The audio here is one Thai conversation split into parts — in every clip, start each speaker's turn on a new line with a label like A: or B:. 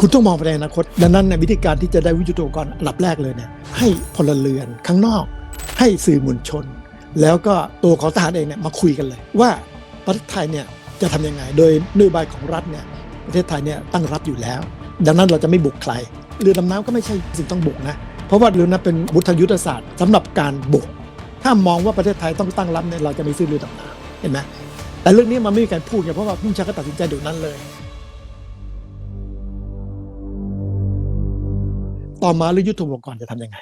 A: คุณต้องมองไปในอนาคต ดังนั้นในวิธีการที่จะได้วิทยุอุปกรณ์อันดับแรกเลยเนี่ยให้พลเรือนข้างนอก ให้สื่อมวลชน แล้วก็ตัวของทหารเองเนี่ยมาคุยกันเลย ว่าประเทศไทยเนี่ยจะทำยังไง โดยนโยบายของรัฐเนี่ยประเทศไทยเนี่ยตั้งรับอยู่แล้ว ดังนั้นเราจะไม่บุกใครเรือดำน้ำก็ไม่ใช่สิ่งต้องบุกนะเพราะว่าเรือนั้นเป็นบุทยุทธศาสตร์สำหรับการบุก ถ้ามองว่าประเทศไทยต้องตั้งรับเนี่ยเราจะไม่ซื้อเรือดำน้ำเห็นไหมแต่เรื่องนี้มันไม่มีการพูดไงเพราะว่าผู้ชาก็ตัดสินใจเดี๋ยวนั้นเลย ต่อมาเรื่อยุทโธปกรณ์จะทำยังไง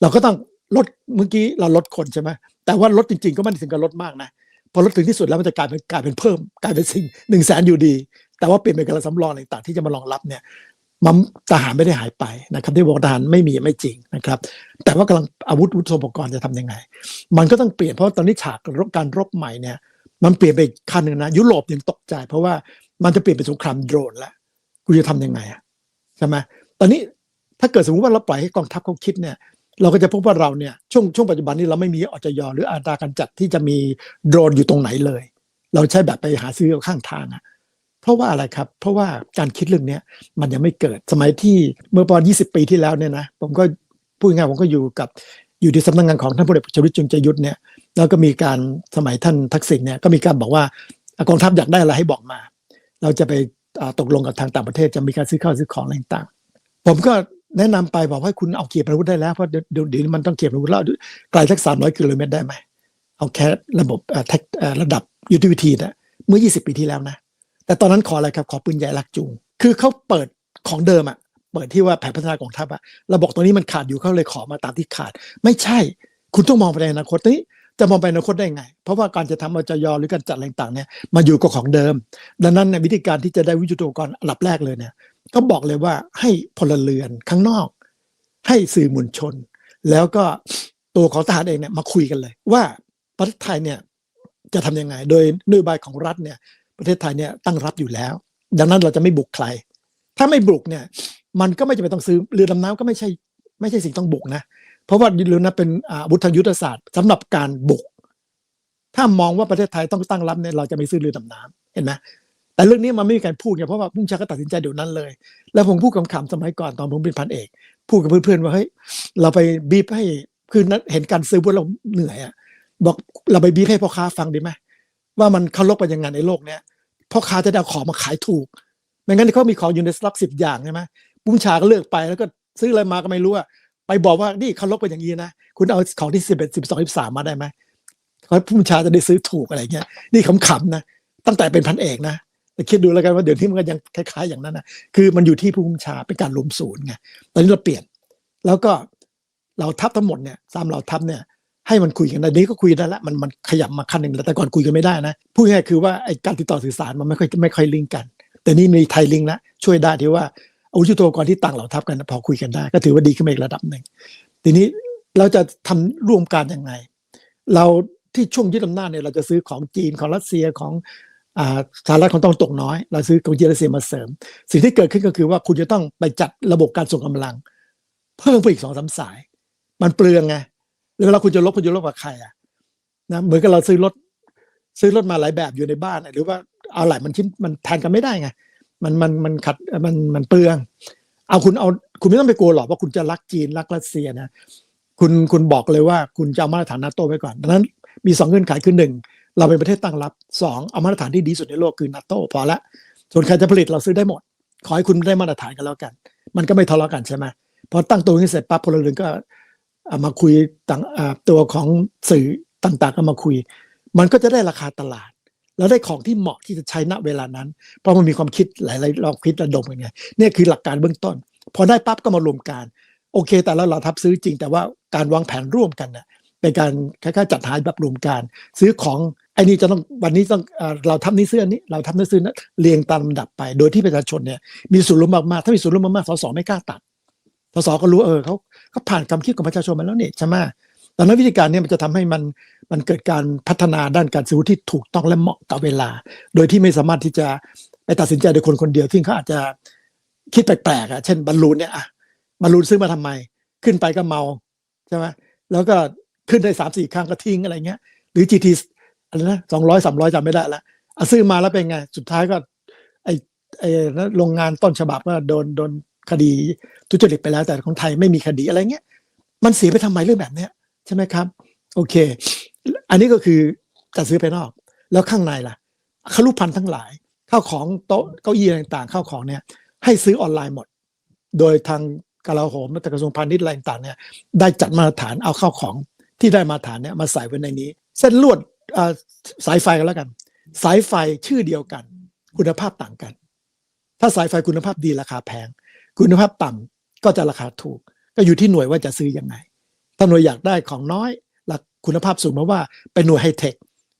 A: เราก็ต้องลดเมื่อกี้เราลดคนใช่ไหมแต่ว่าลดจริง ๆ ก็ไม่ได้ถึงกับลดมากนะพอลดถึงที่สุดแล้วมันจะกลายเป็นกลายเป็นเพิ่ม กลายเป็นสิ่งหนึ่งแสนอยู่ดี แต่ว่าเปลี่ยนเป็นกำลังสำรองต่างๆที่จะมารองรับเนี่ยมันทหารไม่ได้หายไปนะครับที่บอกทหารไม่มีไม่จริงนะครับ แต่ว่ากำลังอาวุธยุทโธปกรณ์จะทำยังไง มันก็ต้องเปลี่ยนเพราะาตอนนี้ฉากรบการรบใหม่เนี่ย มันเปลี่ยนไปขั้นหนึ่งนะยุโรปยังตกใจ เพราะว่ามันจะเปลี่ยนเป็นสงครามโดรนแล้วคุณจะทำยังไงอะใช่ไหมตอนนี้ ถ้าเกิดสมมติว่าเราปล่อยให้กองทัพเขาคิดเนี่ยเราก็จะพบว่าเราเนี่ยช่วงช่วงปัจจุบันนี้เราไม่มีอจยหรืออัตราการจัดที่จะมีโดรนอยู่ตรงไหนเลย เราใช้แบบไปหาซื้อข้างทางอะเพราะว่าอะไรครับ เพราะว่าการคิดเรื่องเนี้ยมันยังไม่เกิดสมัยที่เมื่อประมาณ20 ปีที่แล้วเนี่ยนะผมก็พูดง่ายผมก็อยู่กับอยู่ที่สำนักงานของท่านพลเอกประยุทธ์จุนใจยุทธเนี่ยแล้วก็มีการสมัยท่านทักษิณเนี่ยก็มีการบอกว่ากองทัพอยากได้อะไรให้บอกมา เราจะไปตกลงกับทางต่างประเทศจะมีการซื้อข้าวซื้อของอะไรต่างผมก็ แนะนำไปบอกว่าให้คุณเอาเกียรติอาวุธได้แล้วเพราะเดี๋ยวเดี๋ยวมันต้องเกียรติอาวุธแล้วไกลสักสามร้อยกิโลเมตรได้ไหมเอาแค่ระบบอ่าแท็กอ่าระดับยุทธวิธีนะเมื่อ 20 ปีที่แล้วนะ แต่ตอนนั้นขออะไรครับ ขอปืนใหญ่ลักจูง คือเขาเปิดของเดิมอะเปิดที่ว่าแผนพัฒนากองทัพอะราบอกตรงนี้มันขาดอยู่เขาเลยขอมาตามที่ขาด ไม่ใช่ คุณต้องมองไปในอนาคตนี้จะมองไปอนาคตได้ไง เพราะว่าการจะทำอจยหรือการจัดอะไรต่างเนี่ยมาอยู่กับของเดิม ดังนั้นในวิธีการที่จะได้วิจุอุกรอันดับแรกเลยเนี่ย ก็บอกเลยว่าให้พลเรือนข้างนอก ให้สื่อมวลชน แล้วก็ตัวของทหารเองเนี่ยมาคุยกันเลย ว่าประเทศไทยเนี่ยจะทำยังไง โดยนโยบายของรัฐเนี่ย ประเทศไทยเนี่ยตั้งรับอยู่แล้ว ดังนั้นเราจะไม่บุกใคร ถ้าไม่บุกเนี่ย มันก็ไม่จำเป็นต้องซื้อเรือดำน้ำก็ไม่ใช่ไม่ใช่สิ่งต้องบุกนะ เพราะว่าเรือนั้นเป็นอาวุธทางยุทธศาสตร์สำหรับการบุก ถ้ามองว่าประเทศไทยต้องตั้งรับเนี่ยเราจะไม่ซื้อเรือดำน้ำเห็นไหม แต่เรื่องนี้มันไม่มีการพูดไงเพราะว่าผู้ชาก็ตัดสินใจเดี๋ยวนั้นเลย แล้วผมพูดคำๆสมัยก่อนตอนผมเป็นพันเอก พูดกับเพื่อนๆว่าเฮ้ยเราไปบีบให้คือนั้นเห็นการซื้อพวกเราเหนื่อยอะบอกเราไปบีบให้พ่อค้าฟังดีไหมว่ามันเขาลบไปยังไงในโลกเนี้ยพ่อค้าจะได้ของมาขายถูกไม่งั้นเขามีของอยู่ในสต็อกสิบอย่างใช่ไหมผู้บัญชาก็เลือกไปแล้วก็ซื้ออะไรมาก็ไม่รู้อะไปบอกว่านี่เขาลบไปอย่างนี้นะคุณเอาของที่สิบเอ็ดสิบสองสิบสามมาได้ไหมเขาผู้บัญชาจะได้ซื้อถูกอะไรเงี้ยนี่ขำๆนะตั้งแต่เป็นพันเอกนะ แต่คิดดูแล้วกันว่าเดี๋ยวนี้มันก็ยังคล้าย ๆ อย่างนั้นนะคือมันอยู่ที่ผู้บัญชาเป็นการรวมศูนย์ไงตอนนี้เราเปลี่ยน แล้วก็เราทัพทั้งหมดเนี่ยสามเราทัพเนี่ยให้มันคุยกันได้นี้ก็คุยได้ละมันมันขยับมาขั้นหนึ่งแล้วแต่ก่อนคุยกันไม่ได้นะพูดง่ายคือว่าไอ้การติดต่อสื่อสารมันไม่ค่อยไม่ค่อยลิงก์กัน แต่นี่มีไทยลิงก์ละช่วยได้ที่ว่าอาวุธยุทโธปกรณ์ที่ต่างเหล่าทัพกันนะพอคุยกันได้ ก็ถือว่าดีขึ้นมาอีกระดับหนึ่งทีนี้เราจะทำร่วมกันยังไง เราที่ช่วงยึดอำนาจเนี่ยเราจะซื้อของจีนของรัสเซียของ สหรัฐของต้องตกน้อย เราซื้อของจีนรัสเซียมาเสริม สิ่งที่เกิดขึ้นก็คือว่าคุณจะต้องไปจัดระบบการส่งกำลัง เพิ่มไปอีกสองสามสาย มันเปลืองไงแล้วเวลาคุณจะลบคุณจะลบกับใครอะนะเหมือนกับเราซื้อรถซื้อรถมาหลายแบบอยู่ในบ้าน หรือว่าเอาหลายมันชิ้นมันแทนกันไม่ได้ไงมันมันมันขัดมันมันเปลือง เอาคุณเอาคุณไม่ต้องไปกลัวหรอกว่าคุณจะรักจีนรักรัสเซียนะคุณคุณบอกเลยว่าคุณจะเอามาตรฐานนาโตไว้ก่อนดังนั้นมีสองเงื่อนไขคือหนึ่ง เราเป็นประเทศตั้งรับสองเอามาตรฐานที่ดีสุดในโลกคือนาโตพอละส่วนใครจะผลิตเราซื้อได้หมด ขอให้คุณได้มาตรฐานกันแล้วกัน มันก็ไม่ทะเลาะกันใช่ไหมพอตั้งตัวนี้เสร็จปั๊บพลเรือนก็เอามาคุยต่างตัวของสื่อต่างๆก็มาคุย มันก็จะได้ราคาตลาด แล้วได้ของที่เหมาะที่จะใช้ณเวลานั้น เพราะมันมีความคิดหลายๆลองคิดระดมกันไงเนี่ยคือหลักการเบื้องต้น พอได้ปั๊บก็มารวมกันโอเค แต่แล้วเราทับซื้อจริง แต่ว่าการวางแผนร่วมกันเนี่ยเป็นการคล้ายๆจัดหาแบบรวมกันซื้อของ ไอ้นี่จะต้องวันนี้ต้องเราทำนี้ซื้อนี้เราทำนี้ซื้อนั้นเรียงตามลำดับไป โดยที่ประชาชนเนี่ยมีส่วนร่วมมากๆถ้ามีส่วนร่วมมากๆสสไม่กล้าตัดสสก็รู้เออเขาเขาผ่านความคิดของประชาชนมาแล้วเนี่ยใช่ไหมดังนั้นวิธีการเนี้มันจะทำให้มันมันเกิดการพัฒนาด้านการซื้อที่ถูกต้องและเหมาะกับเวลา โดยที่ไม่สามารถที่จะไปตัดสินใจโดยคนคนเดียวที่เขาอาจจะคิดแปลกๆอะเช่นบอลลูนเนี่ยอะบอลลูนซื้อมาทำไม ขึ้นไปก็เมาใช่ไหมแล้วก็ขึ้นได้สามสี่ครั้งก็ทิ้งอะไรเงี้ยหรือ GT อะไรนะสองร้อยสามร้อยจำไม่ได้ละเอาซื้อมาแล้วเป็นไง สุดท้ายก็ ไอเอโรงงานต้นฉบับก็โดนโดนคดีทุจริตไปแล้ว แต่ของไทยไม่มีคดีอะไรเงี้ย มันเสียไปทำไมเรื่องแบบเนี้ยใช่ไหมครับ โอเค อันนี้ก็คือจัดซื้อไปนอก แล้วข้างในล่ะคารุพันธ์ทั้งหลายข้าวของโต๊ะเก้าอี้ต่างๆข้าวของเนี่ย ให้ซื้อออนไลน์หมด โดยทางกลาโหมและกระทรวงพาณิชย์อะไรต่างๆเนี่ยได้จัดมาตรฐานเอาข้าวของที่ได้มาตรฐานเนี่ยมาใส่ไว้ในนี้ เส้นลวด สายไฟกันแล้วกัน สายไฟชื่อเดียวกัน คุณภาพต่างกัน ถ้าสายไฟคุณภาพดีราคาแพง คุณภาพต่ำก็จะราคาถูก ก็อยู่ที่หน่วยว่าจะซื้อยังไง ถ้าหน่วยอยากได้ของน้อยหลักคุณภาพสูงมาว่าเป็นหน่วยไฮเทค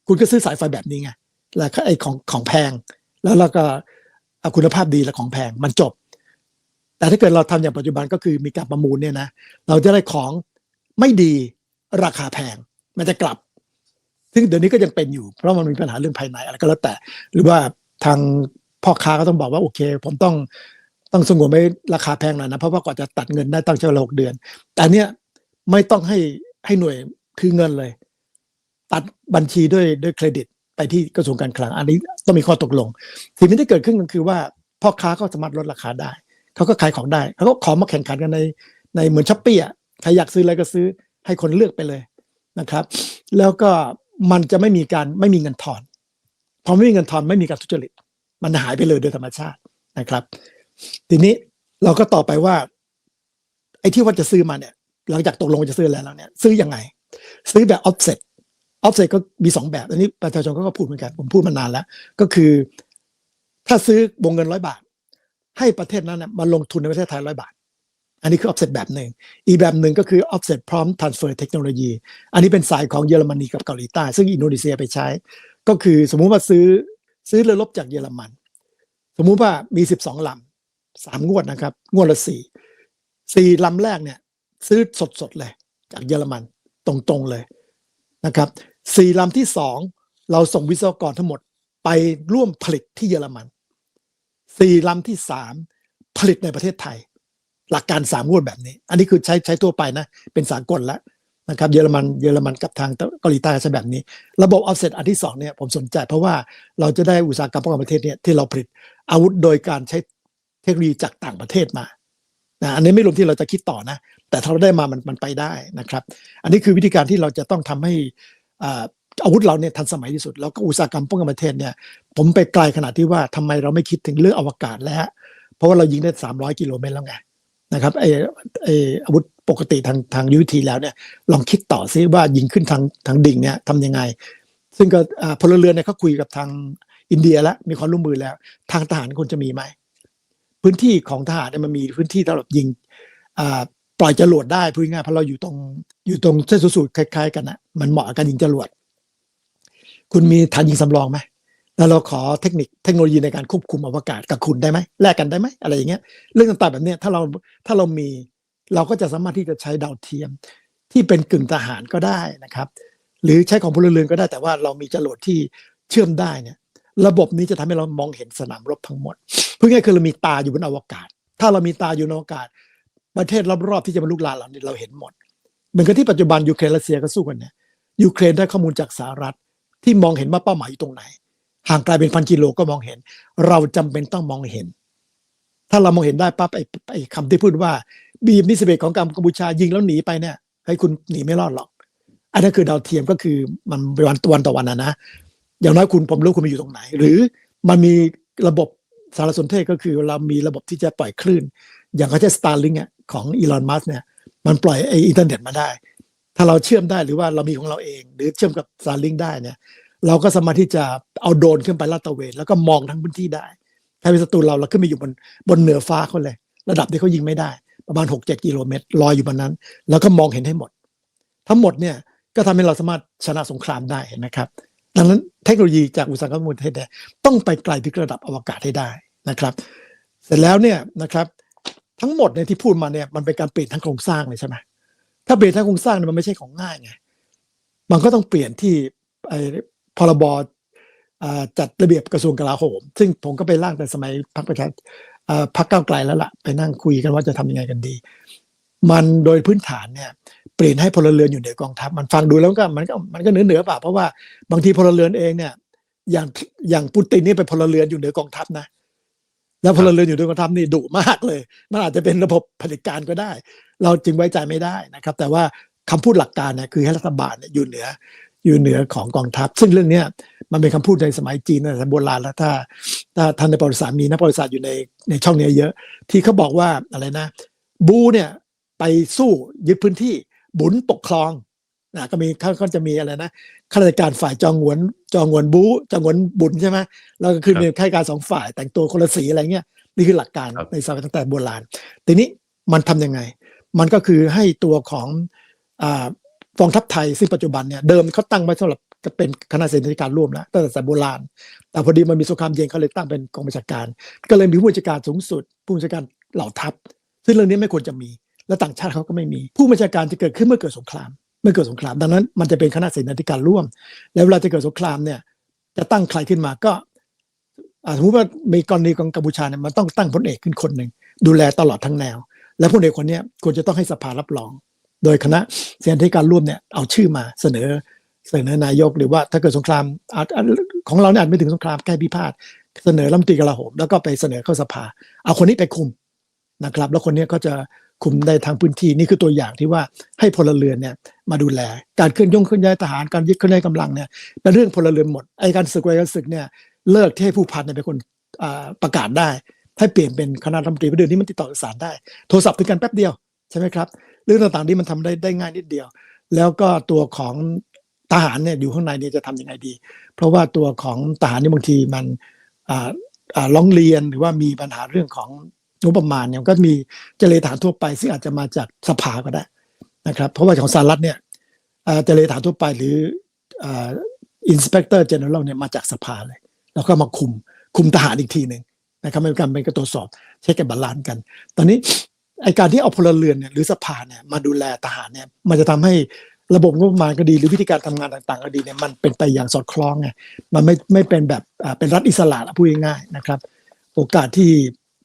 A: คุณก็ซื้อสายไฟแบบนี้ไงแล้วไอ้ของของแพง แล้วเราก็เอาคุณภาพดีและของแพงมันจบ แต่ถ้าเกิดเราทำอย่างปัจจุบันก็คือมีการประมูลเนี่ยนะ เราจะได้ของไม่ดีราคาแพง มันจะกลับ ซึ่งเดี๋ยวนี้ก็ยังเป็นอยู่ เพราะมันมีปัญหาเรื่องภายในอะไรก็แล้วแต่ หรือว่าทางพ่อค้าก็ต้องบอกว่าโอเค ผมต้องต้องสงวนไว้ราคาแพงหน่อยนะเพราะว่ากว่าจะตัดเงินได้ตั้งใช้เวลาหกเดือน แต่เนี้ยไม่ต้องให้ให้หน่วยคือเงินเลย ตัดบัญชีด้วยด้วยเครดิตไปที่กระทรวงการคลังอันนี้ต้องมีข้อตกลงสิ่งที่เกิดขึ้นก็คือว่าพ่อค้าก็สามารถลดราคาได้เขาก็ขายของได้เขาก็ขอมาแข่งขันกันในในเหมือนช้อปปี้อะใครอยากซื้ออะไรก็ซื้อให้คนเลือกไปเลยนะครับ แล้วก็ มันจะไม่มีการไม่มีเงินทอน พอไม่มีเงินทอนไม่มีการทุจริต มันหายไปเลยโดยธรรมชาตินะครับ ทีนี้เราก็ต่อไปว่า ไอ้ที่ว่าจะซื้อมาเนี่ย หลังจากตกลงว่าจะซื้อแล้วเนี่ย ซื้อยังไง ซื้อแบบ offset offset ก็มีสองแบบ อันนี้ประชาชนก็พูดเหมือนกัน ผมพูดมานานแล้ว ก็คือ ถ้าซื้อวงเงินร้อยบาท ให้ประเทศนั้นนะมาลงทุนในประเทศไทยร้อยบาท อันนี้คือ offset แบบหนึ่ง อีกแบบหนึ่งก็คือ offset พร้อม transfer เทคโนโลยี อันนี้เป็นสายของเยอรมนีกับเกาหลีใต้ ซึ่งอินโดนีเซียไปใช้ ก็คือสมมุติว่าซื้อซื้อเรือรบจากเยอรมัน สมมุติว่ามีสิบสองลำสามงวดนะครับ งวดละสี่สี่ลำแรกเนี่ย ซื้อสดๆเลย จากเยอรมันตรงๆเลยนะครับสี่ลำที่สองเราส่งวิศวกรทั้งหมดไปร่วมผลิตที่เยอรมันสี่ลำที่สามผลิตในประเทศไทย หลักการสามงวดแบบนี้ อันนี้คือใช้ใช้ทั่วไปนะ เป็นสากลแล้วนะครับเยอรมันเยอรมันกับทางเกาหลีใต้ใช้แบบนี้ ระบบ offset อันที่สองเนี่ยผมสนใจเพราะว่าเราจะได้อุตสาหกรรมป้องกันประเทศเนี่ยที่เราผลิตอาวุธโดยการใช้เทคโนโลยีจากต่างประเทศมานะอันนี้ไม่รวมที่เราจะคิดต่อนะ แต่ถ้าเราได้มามันมันไปได้นะครับ อันนี้คือวิธีการที่เราจะต้องทำให้อาวุธเราเนี่ยทันสมัยที่สุด แล้วก็อุตสาหกรรมป้องกันประเทศเนี่ยผมไปไกลขนาดที่ว่าทำไมเราไม่คิดถึงเรื่องอวกาศแล้ว เพราะว่าเรายิงได้ 300 กิโลเมตรแล้วไง นะครับไอไออาวุธปกติทางทางยุทธีแล้วเนี่ยลองคิดต่อซิว่ายิงขึ้นทางทางดิ่งเนี่ยทำยังไง ซึ่งก็พลเรือนเนี่ยเขาคุยกับทางอินเดียแล้วมีความร่วมมือแล้ว ทางทหารควรจะมีไหมพื้นที่ของทหารเนี่ยมันมีพื้นที่สำหรับยิงปล่อยจรวดได้พูดง่ายเพราะเราอยู่ตรงอยู่ตรงเส้นศูสูตรคล้าย ๆ กันนะมันเหมาะกับการยิงจรวด คุณมีฐานยิงสำรองไหม แล้วเราขอเทคนิคเทคโนโลยีในการควบคุมอวกาศกับคุณได้ไหมแลกกันได้ไหมอะไรอย่างเงี้ยเรื่องต่างๆแบบเนี้ยถ้าเราถ้าเรามีเราก็จะสามารถที่จะใช้ดาวเทียมที่เป็นกึ่งทหารก็ได้นะครับ หรือใช้ของพลเรือนก็ได้แต่ว่าเรามีจรวดที่เชื่อมได้เนี่ย ระบบนี้จะทำให้เรามองเห็นสนามรบทั้งหมดเพูดง่ายคือเรามีตาอยู่บนอวกาศ ถ้าเรามีตาอยู่ในอวกาศ ประเทศรอบๆที่จะมาลุกลานเราเนี่ยเราเห็นหมด เหมือนกับที่ปัจจุบันยูเครนรัสเซียก็สู้กันเนี่ยยูเครนได้ข้อมูลจากสหรัฐที่มองเห็นว่าเป้าหมายอยู่ตรงไหน ห่างไกลเป็นพันกิโลก็มองเห็น เราจำเป็นต้องมองเห็น ถ้าเรามองเห็นได้ปั๊บไอ้ไอ้คำที่พูดว่า บีมนิสเบตของกัมพูชายิงแล้วหนีไปเนี่ยให้คุณหนีไม่รอดหรอก อันนั้นคือดาวเทียมก็คือมันเป็นวันตวันต่อวันนะนะอย่างน้อยคุณผมรู้คุณมีอยู่ตรงไหน หรือมันมีระบบสารสนเทศก็คือเรามีระบบที่จะปล่อยคลื่น อย่างเขาใช้สตาร์ลิงอะของอีลอนมัสเนี่ยมันปล่อยไออินเทอร์เน็ตมาได้ ถ้าเราเชื่อมได้หรือว่าเรามีของเราเอง หรือเชื่อมกับสตาร์ลิงได้เนี่ย เราก็สามารถที่จะเอาโดรนขึ้นไปลาดตระเวนแล้วก็มองทั้งพื้นที่ได้ ถ้าเป็นศัตรูเราเราขึ้นไปอยู่บนบนเหนือฟ้าเขาเลย ระดับที่เขายิงไม่ได้ ประมาณหกเจ็ดกิโลเมตรลอยอยู่บนนั้น แล้วก็มองเห็นให้หมด ทั้งหมดเนี่ยก็ทำให้เราสามารถชนะสงครามได้เห็นไหมครับ ดังนั้นเทคโนโลยีจากอุตสาหกรรมมูลเทศต้องไปไกลถึงระดับอวกาศให้ได้นะครับ เสร็จแล้วเนี่ยนะครับทั้งหมดเนี่ยที่พูดมาเนี่ยมันเป็นการเปลี่ยนทั้งโครงสร้างเลยใช่ไหมถ้าเปลี่ยนทั้งโครงสร้างเนี่ยมันไม่ใช่ของง่ายไงมันก็ต้องเปลี่ยนที่ พรบจัดระเบียบกระทรวงกลาโหม ซึ่งผมก็ไปร่างแต่สมัยพรรคประชาพรรคก้าวไกลแล้วล่ะ ไปนั่งคุยกันว่าจะทำยังไงกันดี มันโดยพื้นฐานเนี่ยเปลี่ยนให้พลเรือนอยู่ในกองทัพ มันฟังดูแล้วก็มันก็มันก็เหนือเหนือป่ะเพราะว่าบางทีพลเรือนเองเนี่ย อย่างอย่างปูตินนี่เป็นพลเรือนอยู่เหนือกองทัพนะ แล้วพลเรือนอยู่ในกองทัพนี่ดุมากเลย มันอาจจะเป็นระบบเผด็จการก็ได้ เราจึงไว้ใจไม่ได้นะครับ แต่ว่าคำพูดหลักการเนี่ยคือให้รัฐบาลเนี่ยอยู่เหนือ อยู่เหนือของกองทัพ ซึ่งเรื่องเนี้ยมันเป็นคำพูดในสมัยจีนในสมัยโบราณแล้วถ้าถ้าท่านในประวัติศาสตร์มีนักประวัติศาสตร์อยู่ในในช่องเนี้ยเยอะ ที่เขาบอกว่าอะไรนะ บูเนี่ยไปสู้ยึดพื้นที่บุญปกครองนะก็มีเขาก็จะมีอะไรนะข้าราชการฝ่ายจองหวนจองหวนบูจองหวนบุญใช่ไหมแล้วก็คือ
B: ครับ
A: มีข้าราชการสองฝ่ายแต่งตัวคนละสีอะไรเงี้ยนี่คือหลักการ
B: ครับ
A: ในสมัยตั้งแต่โบราณทีนี้มันทำยังไง มันก็คือให้ตัวของอา กองทัพไทยซึ่งปัจจุบันเนี่ยเดิมเขาตั้งไว้สำหรับจะเป็นคณะเสนาธิการร่วมแล้วตั้งแต่สมัยโบราณ แต่พอดีมันมีสงครามเย็นเขาเลยตั้งเป็นกองบัญชาการ ก็เลยมีผู้บัญชาการสูงสุด ผู้บัญชาการเหล่าทัพ ซึ่งเรื่องนี้ไม่ควรจะมี และต่างชาติเขาก็ไม่มี ผู้บัญชาการจะเกิดขึ้นเมื่อเกิดสงคราม เมื่อเกิดสงคราม ดังนั้นมันจะเป็นคณะเสนาธิการร่วม แล้วเวลาจะเกิดสงครามเนี่ยจะตั้งใครขึ้นมาก็สมมติว่ามีกรณีของกัมพูชาเนี่ยมันต้องตั้งพลเอกขึ้นคนหนึ่งดูแลตลอดทั้งแนว และพลเอกคนนี้ควรจะต้องให้สภารับรอง โดยคณะเสนาธิการร่วมเนี่ยเอาชื่อมาเสนอเสนอนายกหรือว่าถ้าเกิดสงครามอาจของเราเนี่ยอาจไม่ถึงสงครามแก้พิพาทเสนอรัฐมนตรีกลาโหมแล้วก็ไปเสนอเข้าสภา เอาคนนี้ไปคุมนะครับ แล้วคนนี้ก็จะคุมได้ทางพื้นที่นี่คือตัวอย่างที่ว่าให้พลเรือนเนี่ยมาดูแล การเคลื่อนย่งเคลื่อนย้ายทหารการยึดเคลื่อนย้ายกำลังเนี่ยเป็นเรื่องพลเรือนหมดไอ้การศึกไว้การศึกเนี่ยเลิกที่ให้ผู้พันเนี่ยเป็นคนประกาศได้ ให้เปลี่ยนเป็นคณะรัฐมนตรีประเดี๋ยวนี้มันติดต่อสื่อสารได้ โทรศัพท์คุยกันแป๊บเดียวใช่ไหมครับ เรื่องต่างๆนี้มันทำได้ได้ง่ายนิดเดียว แล้วก็ตัวของทหารเนี่ยอยู่ข้างในเนี่ยจะทำยังไงดี เพราะว่าตัวของทหารนี่บางทีมันร้องเรียนหรือว่ามีปัญหาเรื่องของงบประมาณเนี่ยก็มีเจเลฐานทั่วไป ซึ่งอาจจะมาจากสภาก็ได้นะครับ เพราะว่าของสหรัฐเนี่ยเจเลฐานทั่วไปหรืออินสเปกเตอร์เจเนอเรลเนี่ยมาจากสภาเลย แล้วก็มาคุมคุมทหารอีกทีหนึ่งนะครับเป็นการเป็นการตรวจสอบเช็คกันบาลานซ์กัน ตอนนี้ ไอการที่เอาพลเรือนเนี่ยหรือสภาเนี่ยมาดูแลทหารเนี่ยมันจะทำให้ระบบงบประมาณก็ดี หรือวิธีการทำงานต่างๆก็ดีเนี่ยมันเป็นไปอย่างสอดคล้องไงมันไม่ไม่เป็นแบบอ่าเป็นรัฐอิสระละพูดง่ายๆนะครับ โอกาสที่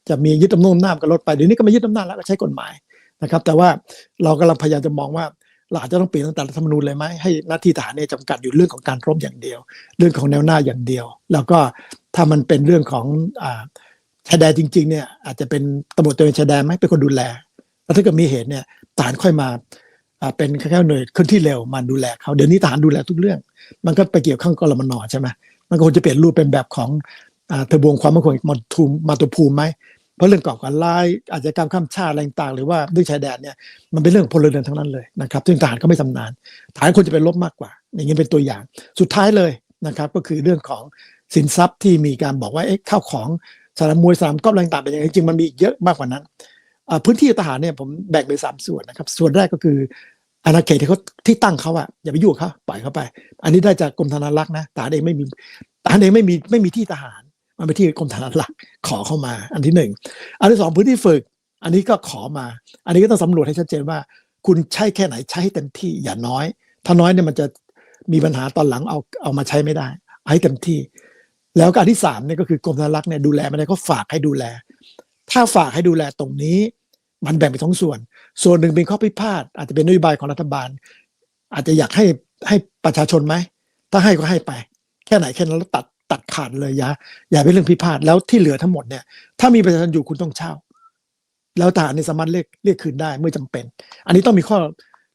A: จะมียึดอำนาจอำนาจก็ลดไปเดี๋ยวนี้ก็ไม่ยึดอำนาจแล้วก็ใช้กฎหมายนะครับ แต่ว่าเรากำลังพยายามจะมองว่าเราอาจจะต้องเปลี่ยนตั้งแต่รัฐธรรมนูญเลยไหมให้หน้าที่ทหารเนี่ยจำกัดอยู่เรื่องของการรบอย่างเดียว เรื่องของแนวหน้าอย่างเดียว แล้วก็ถ้ามันเป็นเรื่องของอ่า ชายแดนจริงๆเนี่ยอาจจะเป็นตำรวจตระเวนชายแดนไหมเป็นคนดูแลแล้วถ้าเกิดมีเหตุเนี่ยทหารค่อยมาเป็นแค่หน่วยเคลื่อนที่เร็วมาดูแลเขาเดี๋ยวนี้ทหารดูแลทุกเรื่อง มันก็ไปเกี่ยวข้องกับรมนใช่ไหมมันก็ควรจะเปลี่ยนรูปเป็นแบบของเทอบวงความมั่นคงมาทุมมาตุภูมิไหมเพราะเรื่องก่อการร้ายอาชญากรรมข้ามชาติอะไรต่างๆหรือว่าเรื่องชายแดนเนี่ยมันเป็นเรื่องพลเรือนทั้งนั้นเลยนะครับซึ่งทหารก็ไม่ชำนาญทหารควรจะเป็นลบมากกว่า อย่างนี้เป็นตัวอย่างสุดท้ายเลยนะครับ ก็คือเรื่องของสินทรัพย์ที่มีการบอกว่าเอ๊ะข้าวของ สนามมวยสนามกอล์ฟอะไรต่างๆเป็นยังไงจริงมันมีอีกเยอะมากกว่านั้นพื้นที่ทหารเนี่ยผมแบ่งเป็นสามส่วนนะครับ ส่วนแรกก็คืออาณาเขตที่เขาที่ตั้งเขาอะอย่าไปยุ่งเขาปล่อยเขาไป อันนี้ได้จากกรมธนารักษ์นะทหารเองไม่มีทหารเองไม่มีไม่มีที่ทหาร มันไปที่กรมธนารักษ์ขอเข้ามา อันที่หนึ่งอันที่สองพื้นที่ฝึก อันนี้ก็ขอมา อันนี้ก็ต้องสำรวจให้ชัดเจนว่า คุณใช้แค่ไหนใช้ให้เต็มที่อย่าน้อย ถ้าน้อยเนี่ยมันจะมีปัญหาตอนหลังเอาเอามาใช้ไม่ได้ให้เต็มที่ แล้วก็อันที่สามเนี่ยก็คือกรมธนารักษ์เนี่ยดูแลไม่ได้ก็ฝากให้ดูแล ถ้าฝากให้ดูแลตรงนี้ มันแบ่งเป็นสองส่วน ส่วนหนึ่งเป็นข้อพิพาทอาจจะเป็นนโยบายของรัฐบาล อาจจะอยากให้ให้ประชาชนไหมถ้าให้ก็ให้ไป แค่ไหนแค่นั้นแล้วตัดตัดขาดเลยอย่าอย่าเป็นเรื่องพิพาทแล้วที่เหลือทั้งหมดเนี่ยถ้ามีประชาชนอยู่คุณต้องเช่า แล้วทหารในยสามารถเรียกเรียกคืนได้เมื่อจำเป็น อันนี้ต้องมีข้อ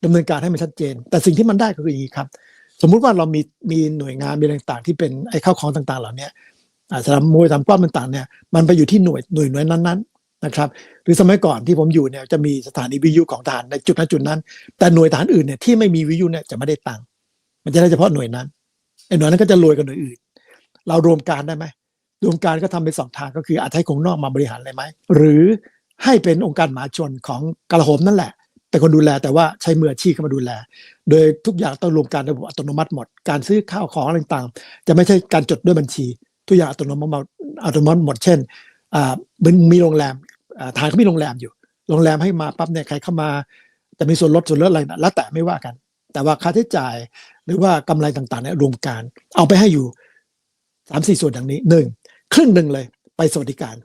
A: ดำเนินการให้มันชัดเจน แต่สิ่งที่มันได้ก็คืออย่างนี้ครับ สมมุติว่าเรามีมีหน่วยงานมีอะไรต่างๆ ที่เป็นไอ้ข้าวของต่างๆ เหล่านี้อาจจะทำมวยทำกล้ามต่างๆเนี่ยมันไปอยู่ที่หน่วยหน่วยหน่วยนั้นๆนะครับ หรือสมัยก่อนที่ผมอยู่เนี่ยจะมีสถานีวิทยุของทหารในจุดนั้นจุดนั้น แต่หน่วยทหารอื่นเนี่ยที่ไม่มีวิทยุเนี่ยจะไม่ได้ตังค์มันจะได้เฉพาะหน่วยนั้นไอ้หน่วยนั้นก็จะรวยกว่าหน่วยอื่น เรารวมการได้ไหมรวมการก็ทำเป็นสองทางก็คืออาจให้คนนอกมาบริหารเลยไหมหรือให้เป็นองค์การมหาชนของกลาโหมนั่นแหละ แต่คนดูแลแต่ว่าใช้มืออาชีพเข้ามาดูแล โดยทุกอย่างต้องรวมการระบบอัตโนมัติหมด การซื้อข้าวของอะไรต่างๆ จะไม่ใช่การจดด้วยบัญชี ทุกอย่างอัตโนมัติอัตโนมัติหมด เช่นอ่ามันมีโรงแรมอ่าทางเขามีโรงแรมอยู่ โรงแรมให้มาปั๊บเนี่ยใครเข้ามาจะมีส่วนลดส่วนลดอะไรนะแล้วแต่ไม่ว่ากัน แต่ว่าค่าใช้จ่ายหรือว่ากำไรต่างๆเนี่ยรวมกันเอาไปให้อยู่สามสี่ส่วนอย่างนี้หนึ่งครึ่งหนึ่งเลยไปสวัสดิการ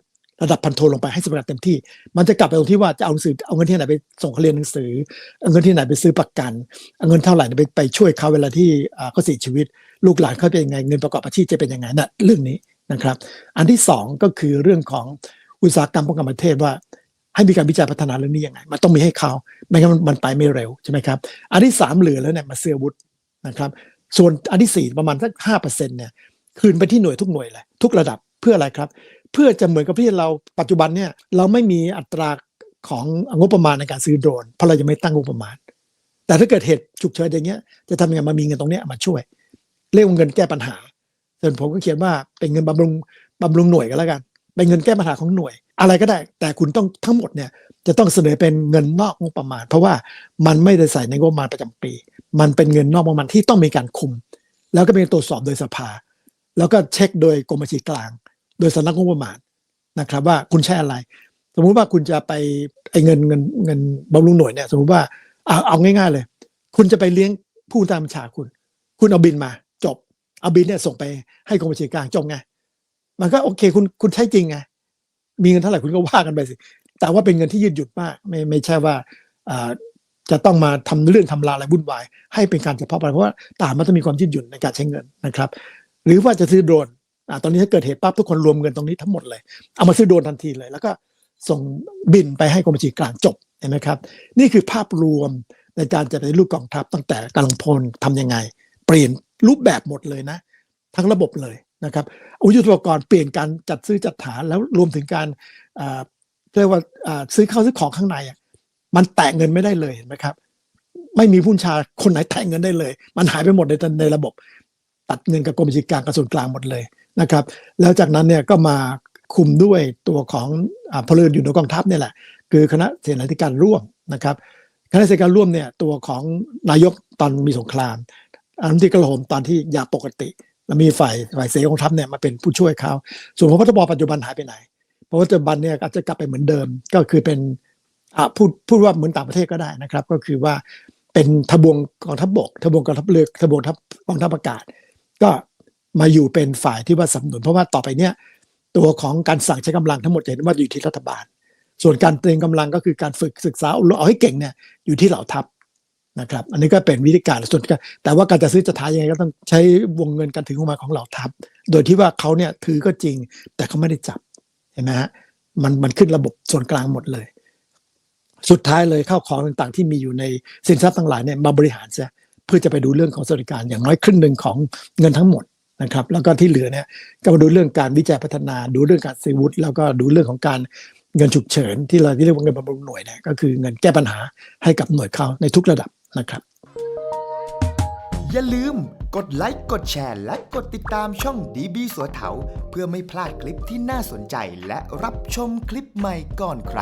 A: ระดับพันโทลงไปให้สวัสดิการเต็มที่ มันจะกลับไปตรงที่ว่าจะเอาหนังสือเอาเงินที่ไหนไปส่งเขาเรียนหนังสือเอาเงินที่ไหนไปซื้อประกันเอาเงินเท่าไหร่ไปไปช่วยเขาเวลาที่เขาเสียชีวิต ลูกหลานเขาเป็นยังไงเงินประกอบอาชีพจะเป็นยังไงนะเรื่องนี้นะครับ อันที่สองก็คือเรื่องของอุตสาหกรรมป้องกันประเทศว่า ให้มีการวิจัยพัฒนาเรื่องนี้ยังไง มันต้องมีให้เขาไม่งั้นมันไปไม่เร็วใช่ไหมครับอันที่สามเหลือแล้วเนี่ยมาเสื้อวุธนะครับส่วนอันที่สี่ประมาณสักห้าเปอร์เซ็นต์เนี่ยคืนไปที่หน่วยทุกหน่วยเลยทุกระดับเพื่ออะไรครับ เพื่อจะเหมือนกับที่เราปัจจุบันเนี่ยเราไม่มีอัตราของงบประมาณในการซื้อโดรนเพราะเรายังไม่ตั้งงบประมาณ แต่ถ้าเกิดเหตุฉุกเฉินอย่างเงี้ยจะทำยังไงมามีเงินตรงเนี้ยมาช่วย เรียกว่าเงินแก้ปัญหาส่วนผมก็เขียนว่าเป็นเงินบำรุงบำรุงหน่วยกันแล้วกัน เป็นเงินแก้ปัญหาของหน่วย อะไรก็ได้ แต่คุณต้องทั้งหมดเนี่ยจะต้องเสนอเป็นเงินนอกงบประมาณ เพราะว่ามันไม่ได้ใส่ในงบประมาณประจำปี มันเป็นเงินนอกงบประมาณที่ต้องมีการคุม แล้วก็เป็นตรวจสอบโดยสภา แล้วก็เช็คโดยกรมบัญชีกลาง โดยสำนักงบประมาณนะครับ ว่าคุณใช้อะไร สมมุติว่าคุณจะไปไอ้เงินเงินเงินบำรุงหน่วยเนี่ยสมมุติว่าเอาเอาง่าย ๆ เลย คุณจะไปเลี้ยงผู้ตามบัญชาคุณ คุณเอาบินมา จบ เอาบินเนี่ยส่งไปให้กรมบัญชีกลางจบไงมันก็โอเคคุณคุณใช้จริงไงมีเงินเท่าไหร่คุณก็ว่ากันไปสิแต่ว่าเป็นเงินที่ยืดหยุ่นมาก ไม่ไม่ใช่ว่าจะต้องมาทำเรื่องทำราอะไรวุ่นวาย ให้เป็นการเฉพาะไปเพราะว่าตามมันต้องมีความยืดหยุ่นในการใช้เงินนะครับ หรือว่าจะซื้อโดรน อ่าตอนนี้ถ้าเกิดเหตุปั๊บทุกคนรวมเงินตรงนี้ทั้งหมดเลย เอามาซื้อโดนทันทีเลย แล้วก็ส่งบินไปให้กรมบัญชีกลางจบเห็นไหมครับ นี่คือภาพรวมในการจะไปรูปกองทัพตั้งแต่กำลังพลทำยังไง เปลี่ยนรูปแบบหมดเลยนะ ทั้งระบบเลยนะครับอายุทธปกรณ์เปลี่ยนการจัดซื้อจัดหาแล้วรวมถึงการอ่าเรียกว่าอ่าซื้อข้าวซื้อของข้างในอะมันแตะเงินไม่ได้เลยเห็นไหมครับ ไม่มีผู้ชาคนไหนแตะเงินได้เลย มันหายไปหมดในในระบบ ตัดเงินกับกรมบัญชีกลางกระทรวงกลางหมดเลย นะครับ แล้วจากนั้นเนี่ยก็มาคุมด้วยตัวของอพลเรือนอยู่ในกองทัพเนี่ยแหละ คือคณะเสนาธิการร่วมนะครับ คณะเสนาธิการร่วมเนี่ยตัวของนายกตอนมีสงครามอันที่กระโหมตอนที่ยาปกติ แล้วมีฝ่ายฝ่ายเสกองทัพเนี่ยมาเป็นผู้ช่วยเขาส่วนพบทบปัจจุบันหายไปไหนพระว่าปัจจุบันเนี่ยอาจจะกลับไปเหมือนเดิมก็คือเป็นพูดพูดว่าเหมือนต่างประเทศก็ได้นะครับ ก็คือว่าเป็นทบวงกองทัพบกทบวงกองทัพเรือทบวงทัพกองทัพอากาศ ก็ มาอยู่เป็นฝ่ายที่ว่าสนับสนุน เพราะว่าต่อไปเนี่ยตัวของการสั่งใช้กำลังทั้งหมดเห็นว่าอยู่ที่รัฐบาล ส่วนการเตรียมกำลังก็คือการฝึกศึกษาเอาให้เก่งเนี่ยอยู่ที่เหล่าทัพนะครับอันนี้ก็เป็นวิธีการส่วนแต่ว่าการจะซื้อจะทายยังไงก็ต้องใช้วงเงินการถือของมาของเหล่าทัพ โดยที่ว่าเขาเนี่ยถือก็จริง แต่เขาไม่ได้จับเห็นไหมฮะมันมันขึ้นระบบส่วนกลางหมดเลย สุดท้ายเลยเข้าของต่างๆ ที่มีอยู่ในสินทรัพย์ทั้งหลายเนี่ยมาบริหารซะเพื่อจะไปดูเรื่องของสวัสดิการอย่างน้อยครึ่งหนึ่งของเงินทั้งหมด นะครับ แล้วก็ที่เหลือเนี่ยก็มาดูเรื่องการวิจัยพัฒนาดูเรื่องการซื้อวุฒิแล้วก็ดูเรื่องของการเงินฉุกเฉิน ที่เราที่เรียกว่าเงินบำรุงหน่วยเนี่ยก็คือเงินแก้ปัญหาให้กับหน่วยเขาในทุกระดับนะครับ
B: อย่าลืมกดไลค์กดแชร์ และกดติดตามช่องดีบีสัวเถาเพื่อไม่พลาดคลิปที่น่าสนใจและรับชมคลิปใหม่ก่อนใคร